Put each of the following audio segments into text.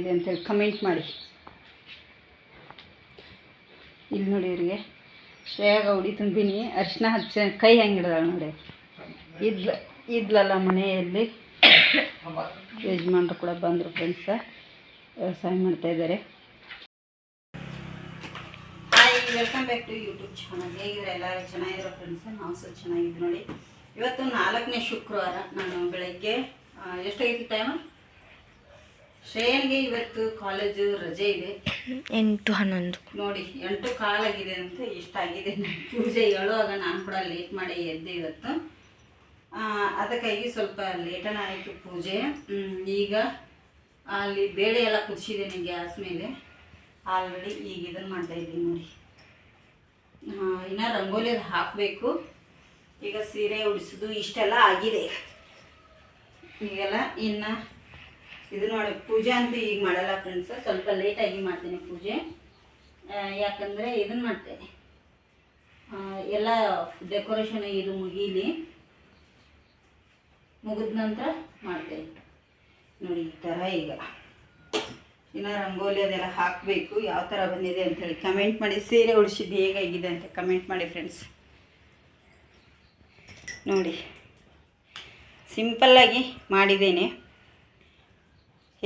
ಇದೆ ಅಂತೇಳಿ ಕಮೆಂಟ್ ಮಾಡಿ. ಇಲ್ಲಿ ನೋಡಿ ಇವರಿಗೆ. ಶ್ರೇಯಾಗ ಉಡಿ ತುಂಬಿನಿ. ಅರಿಶಿನ ಹಚ್ಚ, ಕೈ ಹೆಂಗೆ ನೋಡಿ. ಇದ್ಲ, ಇದ್ಲಲ್ಲ ಮನೆಯಲ್ಲಿ. ಯಜಮಾನ್ರು ಕೂಡ ಬಂದರು ಫ್ರೆಂಡ್ಸ ವ್ಯವಸಾಯ ಮಾಡ್ತಾ ಇದ್ದಾರೆ. Welcome back to YouTube channel ಹೇಗಿದ್ರೆ ಎಲ್ಲರೂ? ಚೆನ್ನಾಗಿರೋ ಫ್ರೆಂಡ್ಸ್ ನಾವು ಸಹ ಚೆನ್ನಾಗಿದ್ದು ನೋಡಿ. ಇವತ್ತು ನಾಲ್ಕನೇ ಶುಕ್ರವಾರ ನಾನು ಬೆಳಗ್ಗೆ ಎಷ್ಟಾಗಿತ್ತು ಟೈಮ್ ಶ್ರೇಯನ್ಗೆ ಇವತ್ತು ಕಾಲೇಜು ರಜೆ ಇದೆ. ಎಂಟು ಹನ್ನೊಂದು. ನೋಡಿ ಎಂಟು ಕಾಲಾಗಿದೆ ಅಂತ ಇಷ್ಟ ಆಗಿದೆ. ಪೂಜೆ ಹೇಳುವಾಗ ನಾನು ಕೂಡ ಲೇಟ್ ಮಾಡಿ ಎದ್ದೆ ಇವತ್ತು. ಅದಕ್ಕಾಗಿ ಸ್ವಲ್ಪ ಲೇಟನ ಆಯಿತು ಪೂಜೆ. ಈಗ ಅಲ್ಲಿ ಬೇಳೆ ಎಲ್ಲ ಕುದಿಸಿದ್ದೇನೆ ಗ್ಯಾಸ್ ಮೇಲೆ. ಆಲ್ರೆಡಿ ಈಗ ಇದನ್ನು ಮಾಡ್ತಾ ಇದ್ದೀನಿ ನೋಡಿ. ಇನ್ನು ರಂಗೋಲಿ ಹಾಕಬೇಕು. ಈಗ ಸೀರೆ ಉಡಿಸೋದು ಇಷ್ಟೆಲ್ಲ ಆಗಿದೆ. ಈಗೆಲ್ಲ ಇನ್ನು ಇದು ನೋಡಿ, ಪೂಜೆ ಅಂತೂ ಈಗ ಮಾಡಲ್ಲ ಫ್ರೆಂಡ್ಸ್ ಸ್ವಲ್ಪ ಲೇಟಾಗಿ ಮಾಡ್ತೀನಿ ಪೂಜೆ. ಯಾಕಂದರೆ ಇದನ್ನು ಮಾಡ್ತೇನೆ. ಎಲ್ಲ ಡೆಕೋರೇಷನ್ ಇದು ಮುಗೀಲಿ. ಮುಗಿದ ನಂತರ ಮಾಡ್ತೇನೆ. ನೋಡಿ, ಈ ಥರ ಈಗ. ಇನ್ನು ರಂಗೋಲಿ ಅದೆಲ್ಲ ಹಾಕಬೇಕು. ಯಾವ ಥರ ಬಂದಿದೆ ಅಂಥೇಳಿ ಕಮೆಂಟ್ ಮಾಡಿ. ಸೀರೆ ಉಳಿಸಿದ್ದು ಹೇಗಾಗಿದೆ ಅಂತ ಕಮೆಂಟ್ ಮಾಡಿ ಫ್ರೆಂಡ್ಸ್ ನೋಡಿ ಸಿಂಪಲ್ಲಾಗಿ ಮಾಡಿದ್ದೇನೆ.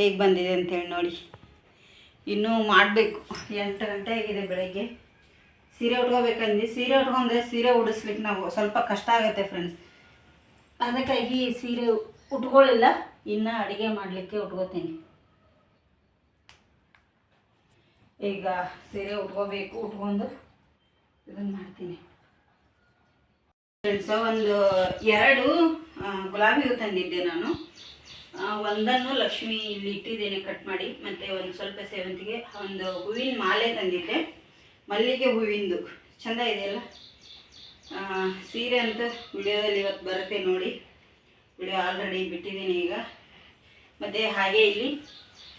ಹೇಗೆ ಬಂದಿದೆ ಅಂತೇಳಿ ನೋಡಿ. ಇನ್ನೂ ಮಾಡಬೇಕು. ಎಂಟು ಗಂಟೆ ಆಗಿದೆ ಬೆಳಗ್ಗೆ. ಸೀರೆ ಉಟ್ಕೋಬೇಕಂದು ಸೀರೆ ಉಟ್ಕೊಂಡ್ರೆ ಸೀರೆ ಉಡಿಸ್ಲಿಕ್ಕೆ ನಾವು ಸ್ವಲ್ಪ ಕಷ್ಟ ಆಗುತ್ತೆ ಫ್ರೆಂಡ್ಸ್ ಅದಕ್ಕಾಗಿ ಸೀರೆ ಉಟ್ಕೊಳ್ಳಿಲ್ಲ. ಇನ್ನು ಅಡುಗೆ ಮಾಡಲಿಕ್ಕೆ ಉಟ್ಕೋತೀನಿ. ಈಗ ಸೀರೆ ಉಟ್ಕೋಬೇಕು, ಉಟ್ಕೊಂಡು ಇದನ್ನು ಮಾಡ್ತೀನಿ. ಫ್ರೆಂಡ್ಸ್ ಒಂದು ಎರಡು ಗುಲಾಬಿ ಹೂ ತಂದಿದ್ದೆ ನಾನು. ಒಂದನ್ನು ಲಕ್ಷ್ಮಿ ಇಲ್ಲಿ ಇಟ್ಟಿದ್ದೇನೆ ಕಟ್ ಮಾಡಿ. ಮತ್ತು ಒಂದು ಸ್ವಲ್ಪ ಸೇವಂತಿಗೆ ಒಂದು ಹೂವಿನ ಮಾಲೆ ತಂದಿದ್ದೆ. ಮಲ್ಲಿಗೆ ಹೂವಿಂದು. ಚೆಂದ ಇದೆಯಲ್ಲ ಸೀರೆ ಅಂತ ವಿಡಿಯೋದಲ್ಲಿ ಇವತ್ತು ಬರುತ್ತೆ ನೋಡಿ. ವಿಡಿಯೋ ಆಲ್ರೆಡಿ ಬಿಟ್ಟಿದ್ದೀನಿ ಈಗ. ಮತ್ತು ಹಾಗೆ ಇಲ್ಲಿ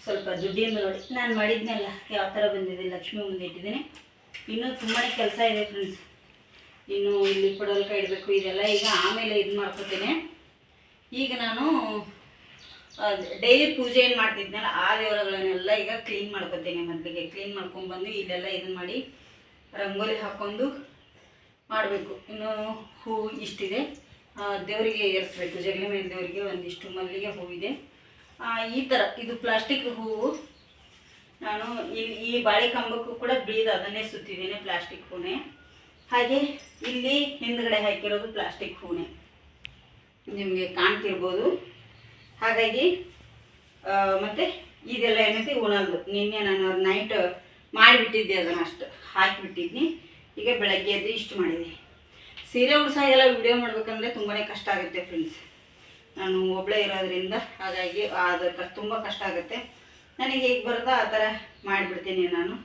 ಸ್ವಲ್ಪ ದುಡ್ಡಿಂದ ನೋಡಿ. ನಾನು ಮಾಡಿದ್ನಲ್ಲ, ಯಾವ ಥರ ಬಂದಿದೆ ಲಕ್ಷ್ಮಿ ಮುಂದೆ ಇಟ್ಟಿದ್ದೀನಿ. ಇನ್ನೂ ತುಂಬಾ ಕೆಲಸ ಇದೆ ಫ್ರೆಂಡ್ಸ್ ಇನ್ನು ಇಲ್ಲಿ ಕೊಡೋಲ್ಕ ಇಡಬೇಕು, ಇದೆಲ್ಲ ಈಗ ಆಮೇಲೆ ಇದು ಮಾಡ್ಕೋತೇನೆ ಈಗ ನಾನು ಡೈಲಿ ಪೂಜೆ ಏನು ಮಾಡ್ತಿದ್ನಲ್ಲ ಆ ದೇವರುಗಳನ್ನೆಲ್ಲ ಈಗ ಕ್ಲೀನ್ ಮಾಡ್ಕೊತೀನಿ ಮದ್ವೆಗೆ. ಕ್ಲೀನ್ ಮಾಡ್ಕೊಂಡ್ಬಂದು ಇಲ್ಲೆಲ್ಲ ಇದನ್ನ ಮಾಡಿ ರಂಗೋಲಿ ಹಾಕ್ಕೊಂಡು ಮಾಡಬೇಕು. ಇನ್ನು ಹೂ ಇಷ್ಟಿದೆ. ಆ, ದೇವರಿಗೆ ಏರಿಸ್ಬೇಕು. ಜಗಲಿ ಮೇಲೆ ದೇವರಿಗೆ ಒಂದಿಷ್ಟು ಮಲ್ಲಿಗೆ ಹೂವಿದೆ. ಈ ಥರ ಇದು ಪ್ಲಾಸ್ಟಿಕ್ ಹೂವು ನಾನು ಇಲ್ಲಿ ಈ ಬಾಳೆ ಕಂಬಕ್ಕೂ ಕೂಡ ಬೀದ ಅದನ್ನೇ ಸುತ್ತಿದ್ದೇನೆ ಪ್ಲಾಸ್ಟಿಕ್ ಹೂನೆ. ಹಾಗೆ ಇಲ್ಲಿ ಹಿಂದ್ಗಡೆ ಹಾಕಿರೋದು ಪ್ಲಾಸ್ಟಿಕ್ ಹೂನೆ. ನಿಮಗೆ ಕಾಣ್ತಿರ್ಬೋದು. ಹಾಗಾಗಿ ಮತ್ತೆ ಇದೆಲ್ಲ ಏನೈತಿ ಉಣೋದು ನಿನ್ನೆ ನಾನು ನೈಟ್ ಮಾಡಿಬಿಟ್ಟಿದ್ದೆ ಅದನ್ನು ಅಷ್ಟು, ಹಾಕಿಬಿಟ್ಟಿದ್ನಿ. ಈಗ ಬೆಳಗ್ಗೆ ಎದ್ದು ಇಷ್ಟು ಮಾಡಿದೆ. ಸೀರೆ ಉಡ್ಸಾಗೆಲ್ಲ ವಿಡಿಯೋ ಮಾಡ್ಬೇಕಂದ್ರೆ ತುಂಬಾ ಕಷ್ಟ ಆಗುತ್ತೆ ಫ್ರೆಂಡ್ಸ್ ನಾನು ಒಬ್ಬಳೇ ಇರೋದ್ರಿಂದ ಹಾಗಾಗಿ ಅದು ತುಂಬ ಕಷ್ಟ ಆಗುತ್ತೆ. ನನಗೆ ಹೇಗೆ ಬರುತ್ತೋ ಆ ಥರ ಮಾಡಿಬಿಡ್ತೀನಿ ನಾನು.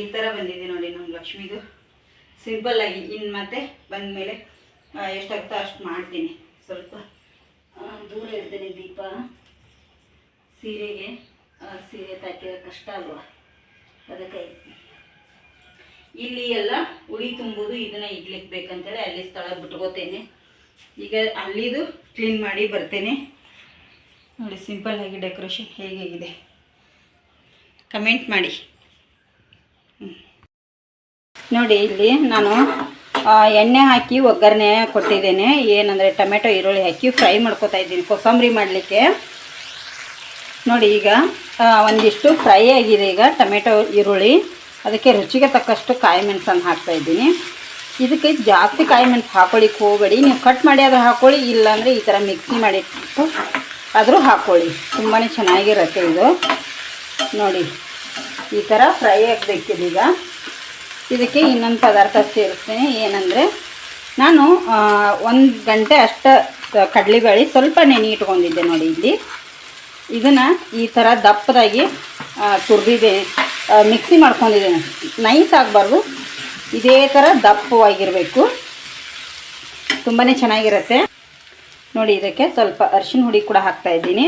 ಈ ಥರ ಬಂದಿದೆ ನೋಡಿ ನಮ್ಮ ಲಕ್ಷ್ಮಿದು. ಸಿಂಪಲ್ಲಾಗಿ ಇನ್ನು ಮತ್ತೆ ಬಂದ ಮೇಲೆ ಎಷ್ಟಾಗುತ್ತೋ ಅಷ್ಟು ಮಾಡ್ತೀನಿ. ಸ್ವಲ್ಪ ದೂರ ಇರ್ತೇನೆ ದೀಪ. ಸೀರೆಗೆ ಸೀರೆ ತಾಕಿರೋ ಕಷ್ಟ ಅಲ್ವಾ? ಅದಕ್ಕೆ ಇಲ್ಲಿ ಎಲ್ಲ ಉಳಿ ತುಂಬುದು, ಇದನ್ನ ಇಡ್ಲಿಕ್ಕೆ ಬೇಕಂತೇಳಿ ಅಲ್ಲಿ ಸ್ಥಳ ಬಿಟ್ಕೋತೇನೆ. ಈಗ ಅಲ್ಲಿದು ಕ್ಲೀನ್ ಮಾಡಿ ಬರ್ತೇನೆ. ನೋಡಿ ಸಿಂಪಲ್ ಆಗಿ ಡೆಕೋರೇಷನ್ ಹೇಗಾಗಿದೆ ಕಮೆಂಟ್ ಮಾಡಿ. ನೋಡಿ, ಇಲ್ಲಿ ನಾನು ಎಣ್ಣೆ ಹಾಕಿ ಒಗ್ಗರಣೆ ಕೊಟ್ಟಿದ್ದೇನೆ. ಏನಂದರೆ ಟೊಮೆಟೊ, ಈರುಳ್ಳಿ ಹಾಕಿ ಫ್ರೈ ಮಾಡ್ಕೊತಾ ಇದ್ದೀನಿ. ಕೊತ್ತಂಬರಿ ಮಾಡಲಿಕ್ಕೆ. ನೋಡಿ ಈಗ ಒಂದಿಷ್ಟು ಫ್ರೈ ಆಗಿದೆ ಈಗ ಟೊಮೆಟೊ, ಈರುಳ್ಳಿ. ಅದಕ್ಕೆ ರುಚಿಗೆ ತಕ್ಕಷ್ಟು ಕಾಯಿ ಮೆಣಸನ್ನು ಹಾಕ್ತಾಯಿದ್ದೀನಿ ಇದಕ್ಕೆ ಜಾಸ್ತಿ ಕಾಯಿ ಮೆಣಸು ಹಾಕೊಳ್ಳಿಕ್ಕೆ ಹೋಗಬೇಡಿ ನೀವು ಕಟ್ ಮಾಡಿ ಆದರೂ ಹಾಕೊಳ್ಳಿ, ಇಲ್ಲಾಂದರೆ ಈ ಥರ ಮಿಕ್ಸಿ ಮಾಡಿ ಆದರೂ ಹಾಕ್ಕೊಳ್ಳಿ ತುಂಬಾ ಚೆನ್ನಾಗಿರುತ್ತೆ ಇದು. ನೋಡಿ, ಈ ಥರ ಫ್ರೈ ಆಗಬೇಕಿದೀಗ. ಇದಕ್ಕೆ ಇನ್ನೊಂದು ಪದಾರ್ಥ ಸೇರಿಸ್ತೀನಿ. ಏನಂದರೆ ನಾನು ಒಂದು ಗಂಟೆ ಅಷ್ಟು ಕಡಲೆಬೇಳೆ ಸ್ವಲ್ಪ ನೆನೆ ಇಟ್ಕೊಂಡಿದ್ದೆ ನೋಡಿ ಇಲ್ಲಿ. ಇದನ್ನು ಈ ಥರ ದಪ್ಪದಾಗಿ ತುರಿದಿದೆ. ಮಿಕ್ಸಿ ಮಾಡ್ಕೊಂಡಿದ್ದೇನೆ ನೈಸ್ ಆಗಬಾರ್ದು. ಇದೇ ಥರ ದಪ್ಪವಾಗಿರಬೇಕು. ತುಂಬಾ ಚೆನ್ನಾಗಿರುತ್ತೆ. ನೋಡಿ, ಇದಕ್ಕೆ ಸ್ವಲ್ಪ ಅರ್ಶಿನ ಹುಡಿ ಕೂಡ ಹಾಕ್ತಾ ಇದ್ದೀನಿ.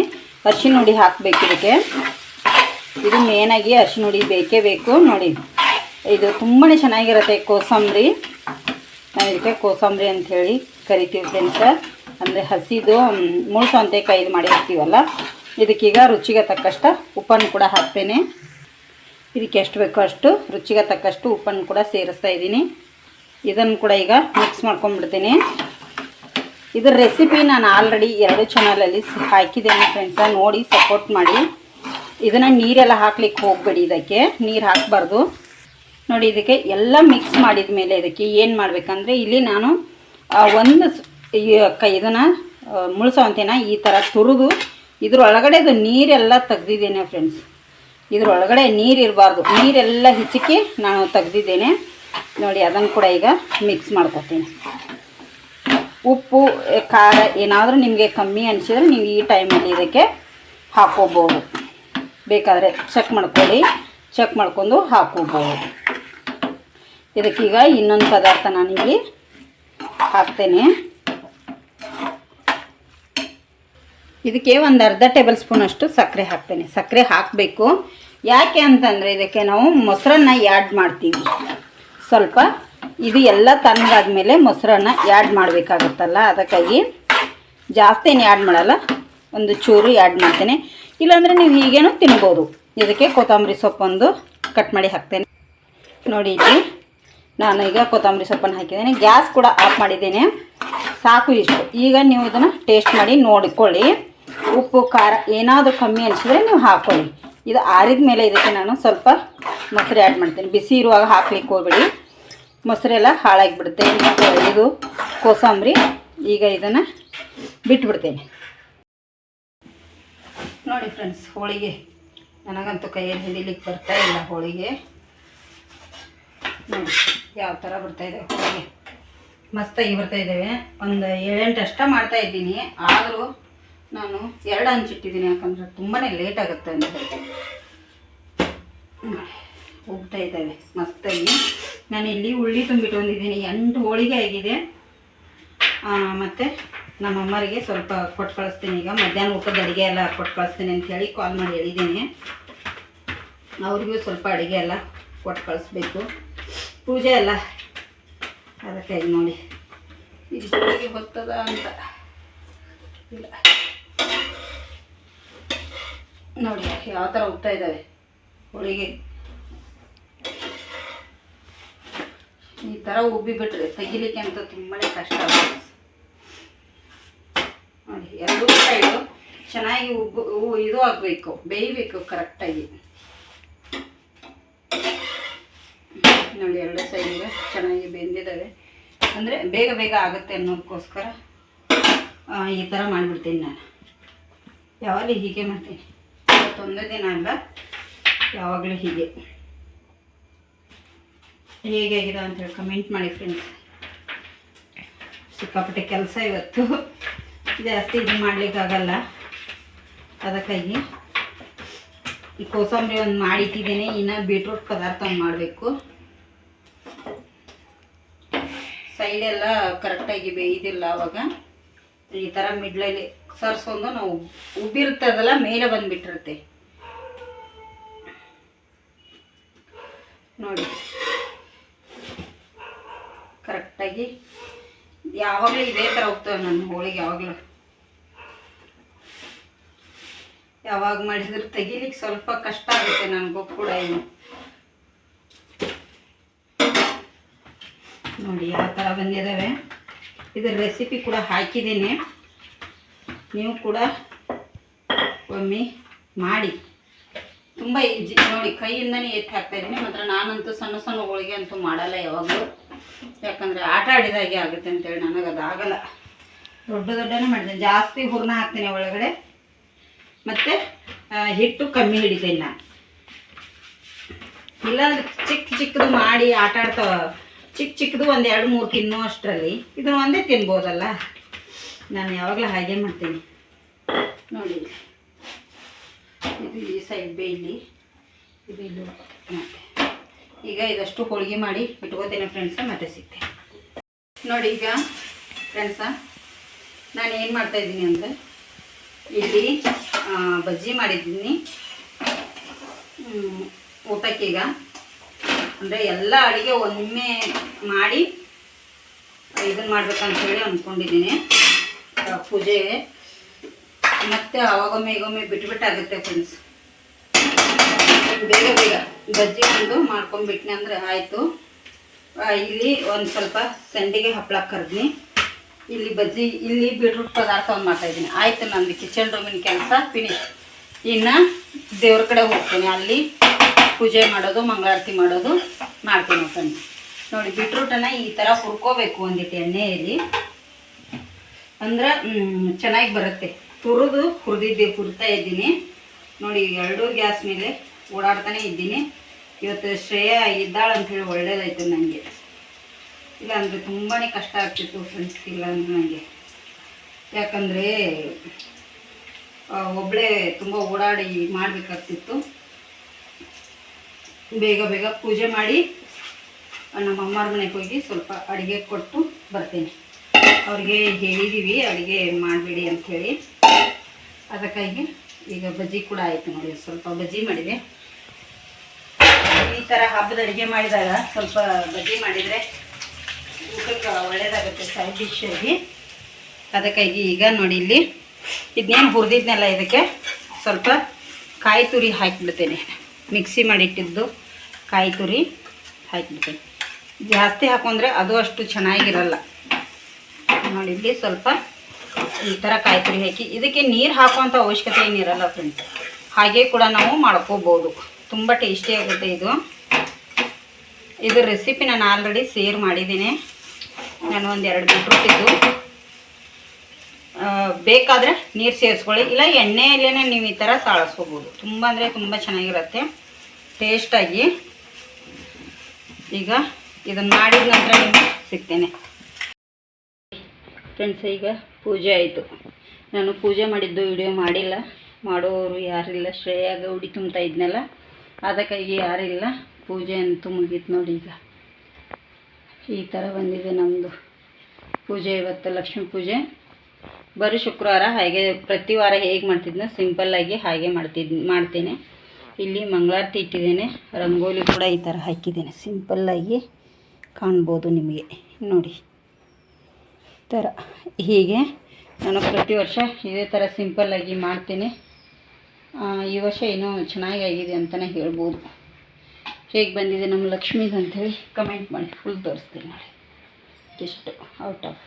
ಅರಿಶಿನ ಹುಡಿ ಹಾಕಬೇಕು ಇದಕ್ಕೆ. ಇದು ಮೇನಾಗಿ ಅರಿಶಿನ ಹುಡಿ ಬೇಕೇ ಬೇಕು. ನೋಡಿ. ಇದು ತುಂಬಾ ಚೆನ್ನಾಗಿರುತ್ತೆ ಕೋಸಂಬರಿ. ನಾವು ಇದಕ್ಕೆ ಕೋಸಂಬರಿ ಅಂಥೇಳಿ ಕರಿತೀವಿ ಫ್ರೆಂಡ್ಸ ಅಂದರೆ ಹಸಿದು ಮುಳುಸು ಸೌತೆಕಾಯಿ ಇದು ಮಾಡಿರ್ತೀವಲ್ಲ ಇದಕ್ಕೀಗ ರುಚಿಗೆ ತಕ್ಕಷ್ಟು ಉಪ್ಪನ್ನು ಕೂಡ ಹಾಕ್ತೇನೆ. ಇದಕ್ಕೆ ಎಷ್ಟು ಬೇಕೋ ಅಷ್ಟು ರುಚಿಗೆ ತಕ್ಕಷ್ಟು ಉಪ್ಪನ್ನು ಕೂಡ ಸೇರಿಸ್ತಾ ಇದ್ದೀನಿ. ಇದನ್ನು ಕೂಡ ಈಗ ಮಿಕ್ಸ್ ಮಾಡ್ಕೊಂಡ್ಬಿಡ್ತೀನಿ. ಇದರ ರೆಸಿಪಿ ನಾನು ಆಲ್ರೆಡಿ ಎರಡು ಚಾನಲಲ್ಲಿ ಹಾಕಿದ್ದೇನೆ ಫ್ರೆಂಡ್ಸ ನೋಡಿ ಸಪೋರ್ಟ್ ಮಾಡಿ. ಇದನ್ನು ನೀರೆಲ್ಲ ಹಾಕ್ಲಿಕ್ಕೆ ಹೋಗಬೇಡಿ ಇದಕ್ಕೆ. ನೀರು ಹಾಕಬಾರ್ದು. ನೋಡಿ, ಇದಕ್ಕೆ ಎಲ್ಲ ಮಿಕ್ಸ್ ಮಾಡಿದ ಮೇಲೆ ಇದಕ್ಕೆ ಏನು ಮಾಡಬೇಕಂದ್ರೆ ಇಲ್ಲಿ ನಾನು ಒಂದು ಕೈ, ಇದನ್ನು ಮುಳ್ಸವಂತೇನ ಈ ಥರ ತುರಿದು ಇದ್ರೊಳಗಡೆದು ನೀರೆಲ್ಲ ತೆಗ್ದಿದ್ದೇನೆ ಫ್ರೆಂಡ್ಸ್ ಇದ್ರೊಳಗಡೆ ನೀರು ಇರಬಾರ್ದು. ನೀರೆಲ್ಲ ಹಿಚ್ಚಿಕ್ಕಿ ನಾನು ತೆಗ್ದಿದ್ದೇನೆ. ನೋಡಿ, ಅದನ್ನು ಕೂಡ ಈಗ ಮಿಕ್ಸ್ ಮಾಡ್ಕೊತೀನಿ. ಉಪ್ಪು ಖಾರ ಏನಾದರೂ ನಿಮಗೆ ಕಮ್ಮಿ ಅನಿಸಿದ್ರೆ ನೀವು ಈ ಟೈಮಲ್ಲಿ ಇದಕ್ಕೆ ಹಾಕೋಬೋದು ಬೇಕಾದರೆ ಚೆಕ್ ಮಾಡ್ಕೊಳ್ಳಿ. ಚೆಕ್ ಮಾಡ್ಕೊಂಡು ಹಾಕೋಬೋದು ಇದಕ್ಕೀಗ ಇನ್ನೊಂದು ಪದಾರ್ಥ ನಾನಿಲ್ಲಿ ಹಾಕ್ತೇನೆ. ಇದಕ್ಕೆ ಒಂದು ಅರ್ಧ ಟೇಬಲ್ ಸ್ಪೂನಷ್ಟು ಸಕ್ಕರೆ ಹಾಕ್ತೇನೆ. ಸಕ್ಕರೆ ಹಾಕಬೇಕು. ಯಾಕೆ ಅಂತಂದರೆ ಇದಕ್ಕೆ ನಾವು ಮೊಸರನ್ನ ಆ್ಯಡ್ ಮಾಡ್ತೀವಿ. ಸ್ವಲ್ಪ ಇದು ಎಲ್ಲ ತಣ್ಣಗಾದ್ಮೇಲೆ ಮೊಸರನ್ನ ಆ್ಯಡ್ ಮಾಡಬೇಕಾಗುತ್ತಲ್ಲ, ಅದಕ್ಕಾಗಿ ಜಾಸ್ತಿ ಏನು ಆ್ಯಡ್ ಮಾಡಲ್ಲ, ಒಂದು ಚೂರು ಆ್ಯಡ್ ಮಾಡ್ತೇನೆ. ಇಲ್ಲಾಂದರೆ ನೀವು ಹೀಗೇನೂ ತಿನ್ಬೋದು. ಇದಕ್ಕೆ ಕೊತ್ತಂಬರಿ ಸೊಪ್ಪೊಂದು ಕಟ್ ಮಾಡಿ ಹಾಕ್ತೇನೆ. ನೋಡಿ ಇಲ್ಲಿ. ನಾನು ಈಗ ಕೊತ್ತಂಬರಿ ಸೊಪ್ಪನ್ನು ಹಾಕಿದ್ದೇನೆ. ಗ್ಯಾಸ್ ಕೂಡ ಆಫ್ ಮಾಡಿದ್ದೇನೆ. ಸಾಕು ಇಷ್ಟು. ಈಗ ನೀವು ಇದನ್ನು ಟೇಸ್ಟ್ ಮಾಡಿ ನೋಡಿಕೊಳ್ಳಿ. ಉಪ್ಪು, ಖಾರ ಏನಾದರೂ ಕಮ್ಮಿ ಅನಿಸಿದ್ರೆ ನೀವು ಹಾಕ್ಕೊಳ್ಳಿ ಇದು ಆರಿದ ಮೇಲೆ ಇದಕ್ಕೆ ನಾನು ಸ್ವಲ್ಪ ಮೊಸರು ಆ್ಯಡ್ ಮಾಡ್ತೀನಿ. ಬಿಸಿ ಇರುವಾಗ ಹಾಕ್ಲಿಕ್ಕೆ ಹೋಗ್ಬೇಡಿ. ಮೊಸರೆಲ್ಲ ಹಾಳಾಗಿಬಿಡುತ್ತೆ. ಇದು ಕೋಸಂಬರಿ. ಈಗ ಇದನ್ನು ಬಿಟ್ಬಿಡ್ತೇನೆ. ನೋಡಿ ಫ್ರೆಂಡ್ಸ್ ಹೋಳಿಗೆ. ನನಗಂತೂ ಕೈಯಲ್ಲಿ ಹಿಡಿಲಿಕ್ಕೆ ಬರ್ತಾ ಇಲ್ಲ ಹೋಳಿಗೆ. ನೋಡಿ ಯಾವ ಥರ ಬರ್ತಾ ಇದೆ? ಹೋಳಿಗೆ ಮಸ್ತಾಗಿ ಬರ್ತಾ ಇದ್ದಾವೆ ಒಂದು ಏಳೆಂಟು ಅಷ್ಟ ಮಾಡ್ತಾ ಇದ್ದೀನಿ. ಆದರೂ ನಾನು ಎರಡು ಹಂಚಿಟ್ಟಿದ್ದೀನಿ ಯಾಕಂದರೆ ತುಂಬಾ ಲೇಟ್ ಆಗುತ್ತೆ ಅಂತ ಹೋಗ್ತಾ ನೋಡಿ, ಉಬ್ತಾ ಇದ್ದಾವೆ ಮಸ್ತಾಗಿ. ನಾನು ಇಲ್ಲಿ ಉಳ್ಳಿ ಬಂದಿದ್ದೀನಿ. ಎಂಟು ಹೋಳಿಗೆ ಆಗಿದೆ. ಮತ್ತು ನಮ್ಮ ಅಮ್ಮರಿಗೆ ಸ್ವಲ್ಪ ಕೊಟ್ಟು ಕಳಿಸ್ತೀನಿ. ಈಗ ಮಧ್ಯಾಹ್ನ ಊಟದ ಅಡುಗೆ ಎಲ್ಲ ಕೊಟ್ಟು ಕಳಿಸ್ತೀನಿ ಅಂತ ಹೇಳಿ ಕಾಲ್ ಮಾಡಿ ಹೇಳಿದ್ದೀನಿ. ಅವ್ರಿಗೂ ಸ್ವಲ್ಪ ಅಡುಗೆ ಎಲ್ಲ ಕೊಟ್ಟು ಕಳಿಸ್ಬೇಕು. ಪೂಜೆ ಅಲ್ಲ. ಅದಕ್ಕಾಗಿ ನೋಡಿ. ಚೆನ್ನಾಗಿ ಹೊತ್ತದ ಅಂತ. ಇಲ್ಲ. ನೋಡಿ, ಯಾವ ಥರ ಹೋಗ್ತಾ ಇದ್ದಾವೆ. ಹೋಳಿಗೆ. ಈ ಥರ ಉಬ್ಬಿ ಬಿಟ್ಟರೆ ತೆಗಿಲಿಕ್ಕೆ ಅಂತ ತುಂಬಾ ಕಷ್ಟ ಆಗುತ್ತೆ. ನೋಡಿ, ಎರಡೂ ಸೈಡು ಚೆನ್ನಾಗಿ ಉಬ್ಬು ಇದು ಆಗಬೇಕು, ಬೇಯಬೇಕು ಕರೆಕ್ಟಾಗಿ ನೋಡಿ, ಎರಡು ಸೈಡಿಗೆ ಚೆನ್ನಾಗಿ ಬೆಂದಿದ್ದಾವೆ ಅಂದರೆ ಬೇಗ ಬೇಗ ಆಗುತ್ತೆ ಅನ್ನೋದಕ್ಕೋಸ್ಕರ ಈ ಥರ ಮಾಡಿಬಿಡ್ತೀನಿ ನಾನು. ಯಾವಾಗಲೂ ಹೀಗೆ ಮಾಡ್ತೀನಿ. ಒಂದು ದಿನ ಅಲ್ಲ, ಯಾವಾಗಲೂ ಹೀಗೆ. ಹೇಗಾಗಿದೆ ಅಂತ ಹೇಳಿ ಕಮೆಂಟ್ ಮಾಡಿ ಫ್ರೆಂಡ್ಸ್ ಸಿಕ್ಕಾಪಟ್ಟೆ ಕೆಲಸ ಇವತ್ತು. ಜಾಸ್ತಿ ಇದು ಮಾಡಲಿಕ್ಕಾಗಲ್ಲ ಅದಕ್ಕಾಗಿ ಈ ಕೋಸಂಬರಿ ಒಂದು ಮಾಡಿಟ್ಟಿದ್ದೀನಿ. ಇನ್ನು ಬೀಟ್ರೂಟ್ ಪದಾರ್ಥ ಮಾಡಬೇಕು. ಸೈಡೆಲ್ಲ ಕರೆಕ್ಟಾಗಿ ಬೇಯ್ದಿಲ್ಲ ಅವಾಗ. ಈ ಥರ ಮಿಡ್ಲಲ್ಲಿ ಸರ್ಸ್ಕೊಂಡು ನಾವು ಉಬ್ಬಿರ್ತದಲ್ಲ, ಮೇಲೆ ಬಂದುಬಿಟ್ಟಿರುತ್ತೆ. ನೋಡಿ. ಕರೆಕ್ಟಾಗಿ ಯಾವಾಗಲೂ ಇದೇ ಥರ ಹೋಗ್ತವೆ ನನ್ನ ಹೋಳಿಗೆ ಯಾವಾಗಲೂ. ಯಾವಾಗ ಮಾಡಿದ್ರೆ ತೆಗಿಲಿಕ್ಕೆ ಸ್ವಲ್ಪ ಕಷ್ಟ ಆಗುತ್ತೆ, ನನಗೂ ಕೂಡ ಇದು ನೋಡಿ ಯಾವ ಥರ ಬಂದಿದ್ದಾವೆ. ಇದರ ರೆಸಿಪಿ ಕೂಡ ಹಾಕಿದ್ದೀನಿ. ನೀವು ಕೂಡ ಒಮ್ಮೆ ಮಾಡಿ. ತುಂಬ ಈಜಿ ನೋಡಿ, ಕೈಯಿಂದನೇ ಎತ್ತಿ ಹಾಕ್ತಾ ಇದ್ದೀನಿ. ಮಾತ್ರ ನಾನಂತೂ ಸಣ್ಣ ಸಣ್ಣ ಹೋಳಿಗೆ ಅಂತೂ ಮಾಡಲ್ಲ ಯಾವಾಗಲೂ. ಯಾಕಂದರೆ ಆಟ ಆಡಿದಾಗೆ ಆಗುತ್ತೆ ಅಂತೇಳಿ ನನಗೆ ಅದು ಆಗಲ್ಲ. ದೊಡ್ಡ ದೊಡ್ಡನೇ ಮಾಡಿದ್ದೀನಿ ಜಾಸ್ತಿ ಹೂರ್ಣ ಹಾಕ್ತೀನಿ ಒಳಗಡೆ. ಮತ್ತು ಹಿಟ್ಟು ಕಮ್ಮಿ ಹಿಡಿತೀನಿ ನಾನು. ಇಲ್ಲಾಂದ್ರೆ ಚಿಕ್ಕ ಚಿಕ್ಕದು ಮಾಡಿ ಆಟ ಆಡ್ತಾವ ಚಿಕ್ಕ ಚಿಕ್ಕದು ಒಂದು ಎರಡು ಮೂರು ತಿನ್ನೋ ಅಷ್ಟರಲ್ಲಿ. ಇದನ್ನು ಒಂದೇ ತಿನ್ಬೋದಲ್ಲ? ನಾನು ಯಾವಾಗಲೂ ಹಾಗೆ ಮಾಡ್ತೀನಿ. ನೋಡಿ. ಇದು ಈ ಸೈಡ್ ಬೇಯಲಿ. ಇದು ಇಲ್ಲಿ ಮತ್ತೆ ಈಗ ಇದಷ್ಟು ಹೋಳಿಗೆ ಮಾಡಿ ಇಟ್ಕೋತೇನೆ ಫ್ರೆಂಡ್ಸ ಮತ್ತೆ ಸಿಗ್ತೇನೆ ನೋಡಿ ಈಗ ಫ್ರೆಂಡ್ಸ ನಾನು ಏನು ಮಾಡ್ತಾಯಿದ್ದೀನಿ ಅಂದರೆ, ಇಲ್ಲಿ ಬಜ್ಜಿ ಮಾಡಿದ್ದೀನಿ. ಊಟಕ್ಕೀಗ ಅಂದರೆ ಎಲ್ಲ ಅಡುಗೆ ಒಮ್ಮೆ ಮಾಡಿ ಇದನ್ನು ಮಾಡ್ಬೇಕಂತ ಹೇಳಿ ಅಂದ್ಕೊಂಡಿದ್ದೀನಿ ಪೂಜೆ. ಮತ್ತು ಆವಾಗೊಮ್ಮೆ ಈಗೊಮ್ಮೆ ಬಿಟ್ಬಿಟ್ಟಾಗುತ್ತೆ ಫ್ರೆಂಡ್ಸ್ ಬೇಗ ಬೇಗ ಬಜ್ಜಿ ಒಂದು ಮಾಡ್ಕೊಂಡ್ಬಿಟ್ನಿ ಅಂದರೆ ಆಯಿತು. ಇಲ್ಲಿ ಒಂದು ಸ್ವಲ್ಪ ಸಂಡಿಗೆ ಹಪ್ಪಳ ಕರೆದ್ನಿ. ಇಲ್ಲಿ ಬಜ್ಜಿ, ಇಲ್ಲಿ ಬೀಟ್ರೂಟ್ ಪದಾರ್ಥ ಒಂದು ಮಾಡ್ತಾಯಿದ್ದೀನಿ ಆಯಿತು ನಂದು ಕಿಚನ್ ರೂಮಿನ ಕೆಲಸ ಫಿನಿಶ್ ಇನ್ನು ದೇವ್ರ ಕಡೆ ಹೋಗ್ತೀನಿ. ಅಲ್ಲಿ ಪೂಜೆ ಮಾಡೋದು, ಮಂಗಳಾರತಿ ಮಾಡೋದು ಮಾಡ್ತೀನಿ ಫ್ರೆಂಡ್ಸ್ ನೋಡಿ, ಬೀಟ್ರೂಟನ್ನ ಈ ಥರ ಹುರ್ಕೋಬೇಕು ಒಂದಿಟ್ಟು ಎಣ್ಣೆಯಲ್ಲಿ. ಅಂದ್ರೆ ಚೆನ್ನಾಗಿ ಬರುತ್ತೆ. ತುರಿದು ಹುರಿದಿದ್ದೆ, ಹುರ್ತಾ ಇದ್ದೀನಿ. ನೋಡಿ, ಎರಡೂ ಗ್ಯಾಸ್ ಮೇಲೆ ಓಡಾಡ್ತಾನೆ ಇದ್ದೀನಿ. ಇವತ್ತು ಶ್ರೇಯ ಇದ್ದಾಳೆ ಅಂಥೇಳಿ ಒಳ್ಳೇದಾಯ್ತು ನನಗೆ ಇಲ್ಲ ಅಂದರೆ ತುಂಬಾ ಕಷ್ಟ ಆಗ್ತಿತ್ತು ಫ್ರೆಂಡ್ಸ್ ಇಲ್ಲ ಅಂದ್ರೆ ನನಗೆ ಯಾಕಂದರೆ ಒಬ್ಬಳೇ ತುಂಬ ಓಡಾಡಿ ಮಾಡಬೇಕಾಗ್ತಿತ್ತು. ಬೇಗ ಬೇಗ ಪೂಜೆ ಮಾಡಿ ನಮ್ಮ ಅಮ್ಮರ ಮನೆಗೆ ಹೋಗಿ ಸ್ವಲ್ಪ ಅಡುಗೆ ಕೊಟ್ಟು ಬರ್ತೀನಿ. ಅವ್ರಿಗೆ ಹೇಳಿದ್ದೀವಿ ಅಡುಗೆ ಮಾಡಬೇಡಿ ಅಂಥೇಳಿ ಅದಕ್ಕಾಗಿ ಈಗ ಬಜ್ಜಿ ಕೂಡ ಆಯಿತು ನೋಡಿ, ಸ್ವಲ್ಪ ಬಜ್ಜಿ ಮಾಡಿದೆ. ಈ ಥರ ಹಬ್ಬದ ಅಡುಗೆ ಮಾಡಿದಾಗ ಸ್ವಲ್ಪ ಬಜ್ಜಿ ಮಾಡಿದರೆ ಊಟಕ್ಕೆ ಒಳ್ಳೆಯದಾಗುತ್ತೆ ಸೈಡ್ ಡಿಶ್ ಆಗಿ. ಅದಕ್ಕಾಗಿ ಈಗ ನೋಡಿ ಇಲ್ಲಿ ಇದನ್ನೇನು ಹುರಿದಿದ್ನೆಲ್ಲ ಇದಕ್ಕೆ ಸ್ವಲ್ಪ ಕಾಯಿ ತುರಿ ಹಾಕಿಬಿಡ್ತೇನೆ. ಮಿಕ್ಸಿ ಮಾಡಿಟ್ಟಿದ್ದು ಕಾಯಿ ತುರಿ ಹಾಕಿಬಿಡ್ತೀನಿ ಜಾಸ್ತಿ ಹಾಕೊಂಡ್ರೆ ಅದು ಅಷ್ಟು ಚೆನ್ನಾಗಿರಲ್ಲ. ನೋಡಿ ಇಲ್ಲಿ ಸ್ವಲ್ಪ ಈ ಥರ ಕಾಯಿ ತುರಿ ಹಾಕಿ. ಇದಕ್ಕೆ ನೀರು ಹಾಕುವಂಥ ಅವಶ್ಯಕತೆ ಏನಿರಲ್ಲ ಫ್ರೆಂಡ್ಸ್ ಹಾಗೆ ಕೂಡ ನಾವು ಮಾಡ್ಕೋಬೋದು. ತುಂಬ ಟೇಸ್ಟಿ ಆಗುತ್ತೆ ಇದು. ಇದು ರೆಸಿಪಿ ನಾನು ಆಲ್ರೆಡಿ ಸೇರ್ ಮಾಡಿದ್ದೀನಿ. ನಾನು ಒಂದು ಎರಡು ಬೀಟ್ರೂಟ್ ಇದ್ದು ಆ, ಬೇಕಾದರೆ ನೀರು ಸೇರಿಸ್ಕೊಳ್ಳಿ. ಇಲ್ಲ ಎಣ್ಣೆಯಲ್ಲೇ ನೀವು ಈ ಥರ ತಾಳಿಸ್ಕೋಬೋದು. ತುಂಬ ಅಂದರೆ ತುಂಬ ಚೆನ್ನಾಗಿರುತ್ತೆ. ಟೇಸ್ಟಾಗಿ ಈಗ ಇದನ್ನು ಮಾಡಿದ ನಂತರ ನಿಮಗೆ ಸಿಗ್ತೇನೆ. ಫ್ರೆಂಡ್ಸ್ ಈಗ ಪೂಜೆ ಆಯಿತು. ನಾನು ಪೂಜೆ ಮಾಡಿದ್ದು ವಿಡಿಯೋ ಮಾಡಿಲ್ಲ. ಮಾಡೋರು ಯಾರಿಲ್ಲ. ಶ್ರೇಯ ಉಡಿ ತುಂಬ್ತಾ ಇದ್ನಲ್ಲ. ಅದಕ್ಕಾಗಿ ಯಾರಿಲ್ಲ. ಪೂಜೆ ಅಂತೂ ಮುಗೀತು ನೋಡಿ ಈಗ. ಈ ಥರ ಬಂದಿದೆ ನಮ್ಮದು ಪೂಜೆ ಇವತ್ತು, ಲಕ್ಷ್ಮೀ ಪೂಜೆ. ಬರೀ ಶುಕ್ರವಾರ ಹಾಗೆ, ಪ್ರತಿ ವಾರ ಹೇಗೆ ಮಾಡ್ತಿದ್ನೋ ಸಿಂಪಲ್ಲಾಗಿ ಹಾಗೆ ಮಾಡ್ತಿದ್, ಮಾಡ್ತೇನೆ. ಇಲ್ಲಿ ಮಂಗಳಾರತಿ ಇಟ್ಟಿದ್ದೇನೆ. ರಂಗೋಲಿ ಕೂಡ ಈ ಥರ ಹಾಕಿದ್ದೇನೆ. ಸಿಂಪಲ್ಲಾಗಿ ಕಾಣ್ಬೋದು ನಿಮಗೆ. ನೋಡಿ ಥರ ಹೀಗೆ ನಾನು ಪ್ರತಿ ವರ್ಷ ಇದೇ ಥರ ಸಿಂಪಲ್ಲಾಗಿ ಮಾಡ್ತೀನಿ. ಈ ವರ್ಷ ಏನೋ ಚೆನ್ನಾಗಿ ಆಗಿದೆ ಅಂತಲೇ ಹೇಳ್ಬೋದು. ಹೇಗೆ ಬಂದಿದೆ ನಮ್ಮ ಲಕ್ಷ್ಮೀದು ಅಂಥೇಳಿ ಕಮೆಂಟ್ ಮಾಡಿ. ಫುಲ್ ತೋರಿಸ್ತೀನಿ ನೋಡಿ. ಇಷ್ಟು ಔಟ್ ಆಫ್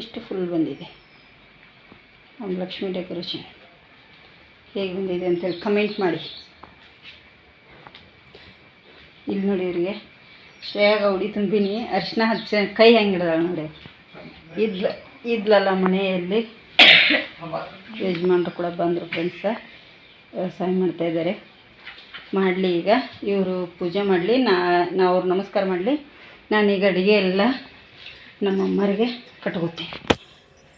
ಇಷ್ಟು ಫುಲ್ ಬಂದಿದೆ. ನಮ್ಮ ಲಕ್ಷ್ಮೀ ಡೆಕೋರೇಷನ್ ಹೇಗೆ ಬಂದಿದೆ ಅಂತೇಳಿ ಕಮೆಂಟ್ ಮಾಡಿ. ಇಲ್ಲಿ ನೋಡಿ ಇವರಿಗೆ. ಶ್ರೇಯಾ ಗೌಡಿ ತುಂಬಿನಿ. ಅರಿಶಿನ ಹಚ್ಚ ಕೈ ಹೆಂಗಿಡ್ದಾಳೆ ನೋಡಿ. ಇದ್ಲ, ಇದ್ಲಲ್ಲ ಮನೆಯಲ್ಲಿ ಯಜಮಾನ್ರು ಕೂಡ ಬಂದರು ಫ್ರೆಂಡ್ಸ ವ್ಯವಸಾಯ ಮಾಡ್ತಾಯಿದ್ದಾರೆ ಮಾಡಲಿ ಈಗ. ಇವರು ಪೂಜೆ ಮಾಡಲಿ. ನಾ ನಾ ಅವ್ರು ನಮಸ್ಕಾರ ಮಾಡಲಿ. ನಾನೀಗ ಅಡುಗೆ ಎಲ್ಲ ನಮ್ಮ ಅಮ್ಮರಿಗೆ ಕಟ್ಕೋತೀನಿ.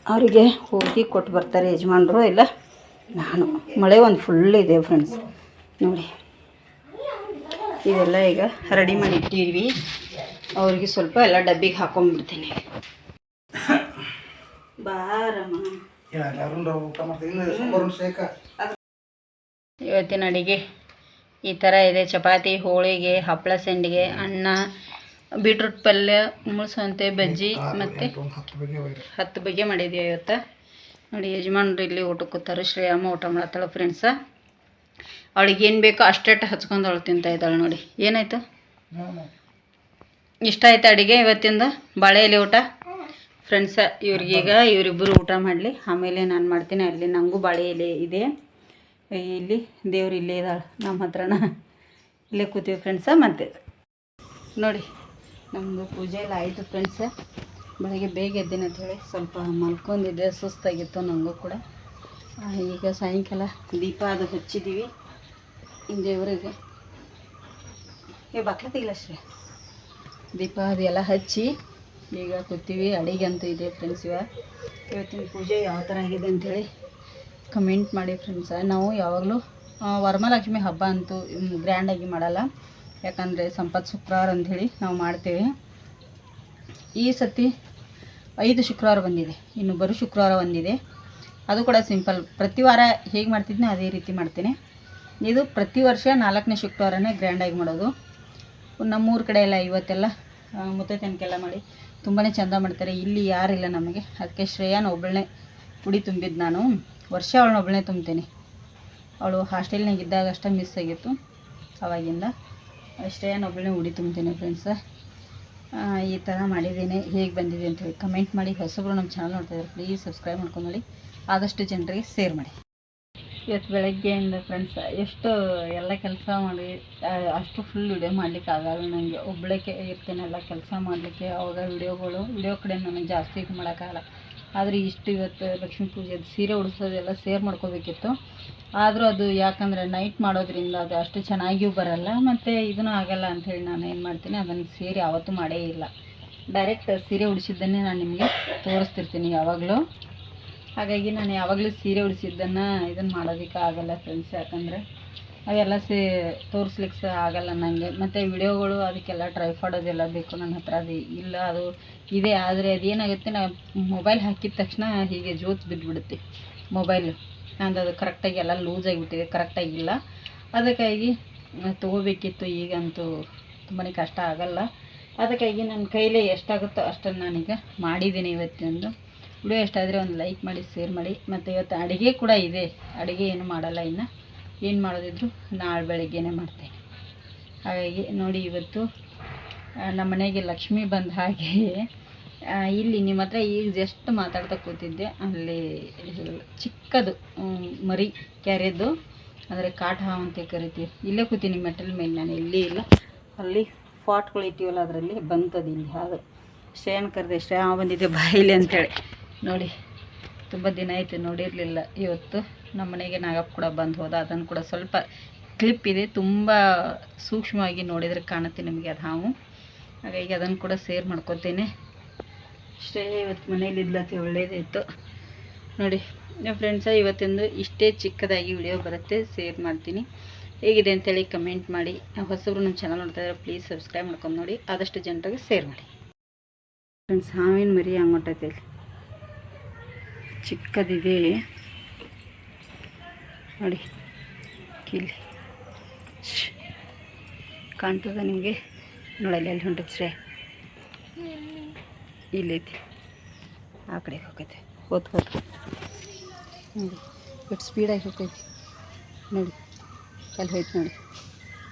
ಅವರಿಗೆ ಹೋಗಿ ಕೊಟ್ಟು ಬರ್ತಾರೆ ಯಜಮಾನ್ರು ಇಲ್ಲ? ನಾನು. ಮಳೆ ಒಂದು ಫುಲ್ ಇದೆ ಫ್ರೆಂಡ್ಸ್ ನೋಡಿ. ಇವೆಲ್ಲ ಈಗ ರೆಡಿ ಮಾಡಿ ಇಟ್ಟಿದ್ವಿ. ಅವ್ರಿಗೆ ಸ್ವಲ್ಪ ಎಲ್ಲ ಡಬ್ಬಿಗೆ ಹಾಕೊಂಡ್ಬಿಡ್ತೀನಿ ಇವತ್ತಿನ ಅಡುಗೆ ಈ ಥರ ಇದೆ. ಚಪಾತಿ ಹೋಳಿಗೆ ಹಪ್ಪಳ ಸಂಡಿಗೆ ಅನ್ನ ಬೀಟ್ರೂಟ್ ಪಲ್ಯ ಮುಳ್ಸಂತೆ ಬಜ್ಜಿ ಮತ್ತು ಹತ್ತು ಬಗೆ ಮಾಡಿದ್ದೀವಿ ಇವತ್ತು. ನೋಡಿ ಯಜಮಾನ್ರು ಇಲ್ಲಿ ಊಟಕ್ಕೆ ಕೂತಾರೆ ಶ್ರೇಯಮ್ಮ ಊಟ ಮಾಡತ್ತಾಳ ಫ್ರೆಂಡ್ಸ ಅವಳಿಗೆ ಏನು ಬೇಕೋ ಅಷ್ಟೇಟ್ ಹಚ್ಕೊಂಡು ಅವಳು ತಿಂತಾ ಇದ್ದಾಳೆ ನೋಡಿ. ಏನಾಯ್ತು? ಇಷ್ಟ ಆಯ್ತು ಅಡುಗೆ ಇವತ್ತಿಂದ? ಬಾಳೆ ಎಲೆ ಊಟ? ಫ್ರೆಂಡ್ಸ ಇವ್ರಿಗೀಗ ಇವರಿಬ್ಬರು ಊಟ ಮಾಡಲಿ. ಆಮೇಲೆ ನಾನು ಮಾಡ್ತೀನಿ ಅಲ್ಲಿ ನನಗೂ ಬಾಳೆ ಎಲೆ ಇದೆ. ಇಲ್ಲಿ ದೇವ್ರು ಇಲ್ಲೇ ಇದ್ದಾಳೆ ನಮ್ಮ ಹತ್ರನ. ಇಲ್ಲೇ ಕೂತೀವಿ ಫ್ರೆಂಡ್ಸ ಮತ್ತೆ. ನೋಡಿ. ನಮ್ಮದು ಪೂಜೆ ಎಲ್ಲ ಆಯಿತು ಫ್ರೆಂಡ್ಸ ಬೆಳಗ್ಗೆ ಬೇಗ ಎದ್ದೇನೆ ಹೇಳಿ ಸ್ವಲ್ಪ ಮಲ್ಕೊಂಡಿದ್ದೆ, ಸುಸ್ತಾಗಿತ್ತು ನನಗೂ ಕೂಡ. ಈಗ ಸಾಯಂಕಾಲ ದೀಪ ಅದು ಹಚ್ಚಿದ್ದೀವಿ ದೇವರಿಗೆ. ಏ, ಬಾಕ್ಲ ತೆಗಿಲ್ಲ ಶ್ರೀ? ದೀಪ ಅದೆಲ್ಲ ಹಚ್ಚಿ ಈಗ ಕೂತೀವಿ. ಅಡಿಗೆ ಅಂತೂ ಇದೆ ಫ್ರೆಂಡ್ಸ್ ಇವಾಗ ಇವತ್ತಿನ ಪೂಜೆ ಯಾವ ಥರ ಆಗಿದೆ ಅಂಥೇಳಿ ಕಮೆಂಟ್ ಮಾಡಿ ಫ್ರೆಂಡ್ಸ ನಾವು ಯಾವಾಗಲೂ ವರಮಹಾಲಕ್ಷ್ಮಿ ಹಬ್ಬ ಅಂತೂ ಗ್ರ್ಯಾಂಡಾಗಿ ಮಾಡಲ್ಲ. ಯಾಕಂದರೆ ಸಂಪತ್ ಶುಕ್ರವಾರ ಅಂಥೇಳಿ ನಾವು ಮಾಡ್ತೇವೆ. ಈ ಸತಿ ಐದು ಶುಕ್ರವಾರ ಬಂದಿದೆ ಇನ್ನು ಬರು ಶುಕ್ರವಾರ ಬಂದಿದೆ. ಅದು ಕೂಡ ಸಿಂಪಲ್. ಪ್ರತಿ ವಾರ ಹೇಗೆ ಮಾಡ್ತಿದ್ನೋ ಅದೇ ರೀತಿ ಮಾಡ್ತೇನೆ. ಇದು ಪ್ರತಿ ವರ್ಷ ನಾಲ್ಕನೇ ಶುಕ್ರವಾರನೇ ಗ್ರ್ಯಾಂಡಾಗಿ ಮಾಡೋದು. ನಮ್ಮೂರ ಕಡೆ ಎಲ್ಲ ಇವತ್ತೆಲ್ಲ ಮುತ್ತೆ ತನಕೆಲ್ಲ ಮಾಡಿ ತುಂಬಾ ಚೆಂದ ಮಾಡ್ತಾರೆ. ಇಲ್ಲಿ ಯಾರಿಲ್ಲ ನಮಗೆ. ಅದಕ್ಕೆ ಶ್ರೇಯಾನ ಒಬ್ಬಳನ್ನೇ ಪುಡಿ ತುಂಬಿದ್ದು ನಾನು. ವರ್ಷ ಅವಳನ್ನ ಒಬ್ಬಳನ್ನೇ ತುಂಬ್ತೀನಿ. ಅವಳು ಹಾಸ್ಟೆಲ್ನಾಗ ಇದ್ದಾಗ ಅಷ್ಟೇ ಮಿಸ್ ಆಗಿತ್ತು, ಅವಾಗಿಂದ. ಅಷ್ಟೇ ಒಬ್ಬಳೇ ಉಡಿ ತುಂಬ್ತೀನಿ ಫ್ರೆಂಡ್ಸ ಈ ಥರ ಮಾಡಿದ್ದೀನಿ. ಹೇಗೆ ಬಂದಿದೆ ಅಂತೇಳಿ ಕಮೆಂಟ್ ಮಾಡಿ. ಹೊಸಬ್ರು ನಮ್ಮ ಚಾನಲ್ ನೋಡ್ತಾಯಿದ್ದಾರೆ ಪ್ಲೀಸ್ ಸಬ್ಸ್ಕ್ರೈಬ್ ಮಾಡ್ಕೊಂಡು ಆದಷ್ಟು ಜನರಿಗೆ ಶೇರ್ ಮಾಡಿ. ಇವತ್ತು ಬೆಳಗ್ಗೆಯಿಂದ ಫ್ರೆಂಡ್ಸ್ ಎಷ್ಟು ಎಲ್ಲ ಕೆಲಸ ಮಾಡಿ ಅಷ್ಟು ಫುಲ್ ವಿಡಿಯೋ ಮಾಡ್ಲಿಕ್ಕೆ ಆಗಲ್ಲ ನನಗೆ ಒಬ್ಬಳಕ್ಕೆ ಇರ್ತೇನೆ, ಎಲ್ಲ ಕೆಲಸ ಮಾಡಲಿಕ್ಕೆ. ಅವಾಗ ವಿಡಿಯೋಗಳು ವಿಡಿಯೋ ಕಡೆ ನನಗೆ ಜಾಸ್ತಿ ಇದು ಮಾಡೋಕ್ಕಾಗಲ್ಲ ಆದರೆ ಇಷ್ಟು ಇವತ್ತು ಲಕ್ಷ್ಮೀ ಪೂಜೆದು ಸೀರೆ ಉಡಿಸೋದೆಲ್ಲ ಸೇರ್ ಮಾಡ್ಕೋಬೇಕಿತ್ತು. ಆದರೂ ಅದು ಯಾಕಂದರೆ ನೈಟ್ ಮಾಡೋದ್ರಿಂದ ಅದು ಅಷ್ಟು ಚೆನ್ನಾಗಿಯೂ ಬರಲ್ಲ, ಮತ್ತು ಇದೂ ಆಗಲ್ಲ ಅಂಥೇಳಿ ನಾನು ಏನು ಮಾಡ್ತೀನಿ, ಅದನ್ನು ಸೀರೆ ಯಾವತ್ತೂ ಮಾಡೇ ಇಲ್ಲ. ಡೈರೆಕ್ಟ್ ಸೀರೆ ಉಡಿಸಿದ್ದನ್ನೇ ನಾನು ನಿಮಗೆ ತೋರಿಸ್ತಿರ್ತೀನಿ ಯಾವಾಗಲೂ. ಹಾಗಾಗಿ ನಾನು ಯಾವಾಗಲೂ ಸೀರೆ ಉಡಿಸಿದ್ದನ್ನು ಇದನ್ನು ಮಾಡೋದಕ್ಕೆ ಆಗಲ್ಲ ಫ್ರೆಂಡ್ಸ್ ಯಾಕಂದರೆ. ಅವೆಲ್ಲ ಸೇ ತೋರಿಸ್ಲಿಕ್ಕೆ ಸಹ ಆಗಲ್ಲ ನನಗೆ ಮತ್ತು ವಿಡಿಯೋಗಳು ಅದಕ್ಕೆಲ್ಲ ಟ್ರೈಫಾಡ್ ಅದೆಲ್ಲ ಬೇಕು ನನ್ನ ಹತ್ರ. ಅದು ಇಲ್ಲ, ಅದು ಇದೆ. ಆದರೆ ಅದೇನಾಗುತ್ತೆ, ನಾ ಮೊಬೈಲ್ ಹಾಕಿದ ತಕ್ಷಣ ಹೀಗೆ ಜೋತ್ ಬಿದ್ದುಬಿಡುತ್ತೆ ಮೊಬೈಲು ನಂದು ಅದು ಕರೆಕ್ಟಾಗಿ ಎಲ್ಲ ಲೂಸ್ ಆಗಿಬಿಟ್ಟಿದೆ ಕರೆಕ್ಟಾಗಿಲ್ಲ ಅದಕ್ಕಾಗಿ ತೊಗೋಬೇಕಿತ್ತು, ಈಗಂತೂ ತುಂಬಾ ಕಷ್ಟ ಆಗಲ್ಲ. ಅದಕ್ಕಾಗಿ ನನ್ನ ಕೈಲೇ ಎಷ್ಟಾಗುತ್ತೋ ಅಷ್ಟನ್ನು ನಾನೀಗ ಮಾಡಿದ್ದೀನಿ ಇವತ್ತಿನಂದು ವಿಡಿಯೋ ಎಷ್ಟಾದರೆ ಒಂದು ಲೈಕ್ ಮಾಡಿ ಶೇರ್ ಮಾಡಿ. ಮತ್ತು ಇವತ್ತು ಅಡುಗೆ ಕೂಡ ಇದೆ. ಅಡುಗೆ ಏನು ಮಾಡಲ್ಲ ಇನ್ನು. ಏನು ಮಾಡೋದಿದ್ರು ನಾಳೆ ಬೆಳಗ್ಗೆನೇ ಮಾಡ್ತೇನೆ. ಹಾಗಾಗಿ ನೋಡಿ ಇವತ್ತು ನಮ್ಮ ಮನೆಗೆ ಲಕ್ಷ್ಮಿ ಬಂದ ಹಾಗೆ ಇಲ್ಲಿ ನಿಮ್ಮ ಹತ್ರ ಈಗ ಜಸ್ಟ್ ಮಾತಾಡ್ತಾ ಕೂತಿದ್ದೆ. ಅಲ್ಲಿ ಚಿಕ್ಕದು ಮರಿ ಕೆರೆದು, ಅಂದರೆ ಕಾಟ ಹಾವು ಅಂತ ಕರಿತೀವಿ. ಇಲ್ಲೇ ಕೂತೀನಿ ಮೆಟಲ್ ಮೇಲೆ ನಾನು, ಇಲ್ಲಿ ಇಲ್ಲ. ಅಲ್ಲಿ ಫಾಟ್ಗಳು ಇಟ್ಟಿವಲ್ಲ ಅದರಲ್ಲಿ ಬಂತದು ಇಲ್ಲಿ ಹಾಗೆ. ಶ್ರೇಯನ್ ಕರೆದೆ, ಶ್ರೇಯ ಬಂದಿದ್ದೆ ಬಾಯಿಲಿ ಅಂತೇಳಿ ನೋಡಿ, ತುಂಬ ದಿನ ಆಯಿತು ನೋಡಿರಲಿಲ್ಲ ಇವತ್ತು. ನಮ್ಮ ಮನೆಗೆ ನಾಗಪ್ಪ ಕೂಡ ಬಂದು ಹೋದ. ಅದನ್ನು ಕೂಡ ಸ್ವಲ್ಪ ಕ್ಲಿಪ್ ಇದೆ. ತುಂಬ ಸೂಕ್ಷ್ಮವಾಗಿ ನೋಡಿದರೆ ಕಾಣುತ್ತೆ ನಿಮಗೆ ಅದು ಹಾವು. ಹಾಗಾಗಿ ಅದನ್ನು ಕೂಡ ಸೇರ್ ಮಾಡ್ಕೊತೇನೆ. ಇಷ್ಟೇ ಇವತ್ತು ಮನೇಲಿ ಇದ್ಲತ್ತೆ ಒಳ್ಳೇದಾಯಿತು. ನೋಡಿ ಫ್ರೆಂಡ್ಸ ಇವತ್ತೊಂದು ಇಷ್ಟೇ ಚಿಕ್ಕದಾಗಿ ವಿಡಿಯೋ ಬರುತ್ತೆ. ಸೇರ್ ಮಾಡ್ತೀನಿ. ಹೇಗಿದೆ ಅಂತೇಳಿ ಕಮೆಂಟ್ ಮಾಡಿ. ಹೊಸಬ್ರು ನಮ್ಮ ಚಾನಲ್ ನೋಡ್ತಾ ಇದ್ದಾರೆ ಪ್ಲೀಸ್ ಸಬ್ಸ್ಕ್ರೈಬ್ ಮಾಡ್ಕೊಂಡು ನೋಡಿ. ಆದಷ್ಟು ಜನರಿಗೆ ಸೇರ್ ಮಾಡಿ. ಫ್ರೆಂಡ್ಸ್ ಹಾವಿನ ಮರಿ ಹಂಗೊಟ್ಟೈತೆ ಚಿಕ್ಕದಿದೆ. ನೋಡಿ ಕಿಲ್ಲಿ. ಕಾಣ್ತದ ನಿಮಗೆ? ನೋಡಲ್ಲ ಎಲ್ಲಿ ಹೊಂಟೈತೆ ಶ್ರೇ ಇಲ್ಲೈತಿ ಆ ಕಡೆಗೆ ಹೋಗೈತೆ. ಹೋತ್ ನೋಡಿ ಎಷ್ಟು ಸ್ಪೀಡಾಗಿ ಹೋಗ್ತೈತಿ ನೋಡಿ, ಅಲ್ಲಿ ಹೋಯ್ತು ನೋಡಿ.